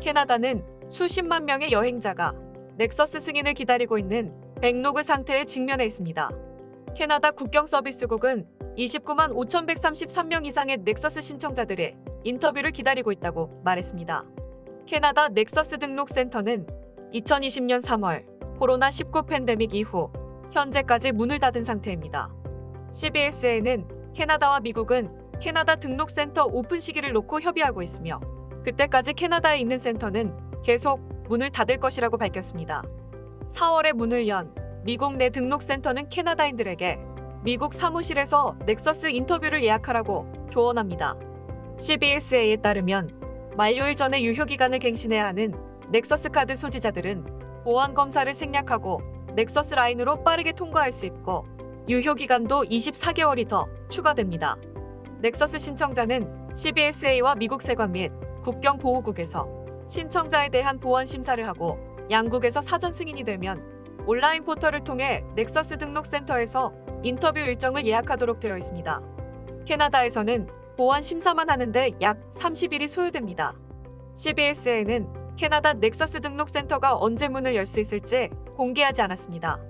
캐나다는 수십만 명의 여행자가 넥서스 승인을 기다리고 있는 백로그 상태에 직면해 있습니다. 캐나다 국경 서비스국은 29만 5,133명 이상의 넥서스 신청자들의 인터뷰를 기다리고 있다고 말했습니다. 캐나다 넥서스 등록 센터는 2020년 3월 코로나19 팬데믹 이후 현재까지 문을 닫은 상태입니다. CBS에는 캐나다와 미국은 캐나다 등록 센터 오픈 시기를 놓고 협의하고 있으며 그때까지 캐나다에 있는 센터는 계속 문을 닫을 것이라고 밝혔습니다. 4월에 문을 연 미국 내 등록 센터는 캐나다인들에게 미국 사무실에서 넥서스 인터뷰를 예약하라고 조언합니다. CBSA에 따르면 만료일 전에 유효 기간을 갱신해야 하는 넥서스 카드 소지자들은 보안 검사를 생략하고 넥서스 라인으로 빠르게 통과할 수 있고 유효 기간도 24개월이 더 추가됩니다. 넥서스 신청자는 CBSA와 미국 세관 및 국경 보호국에서 신청자에 대한 보안 심사를 하고 양국에서 사전 승인이 되면 온라인 포털을 통해 넥서스 등록 센터에서 인터뷰 일정을 예약하도록 되어 있습니다. 캐나다에서는 보안 심사만 하는데 약 30일이 소요됩니다. CBS에는 캐나다 넥서스 등록 센터가 언제 문을 열 수 있을지 공개하지 않았습니다.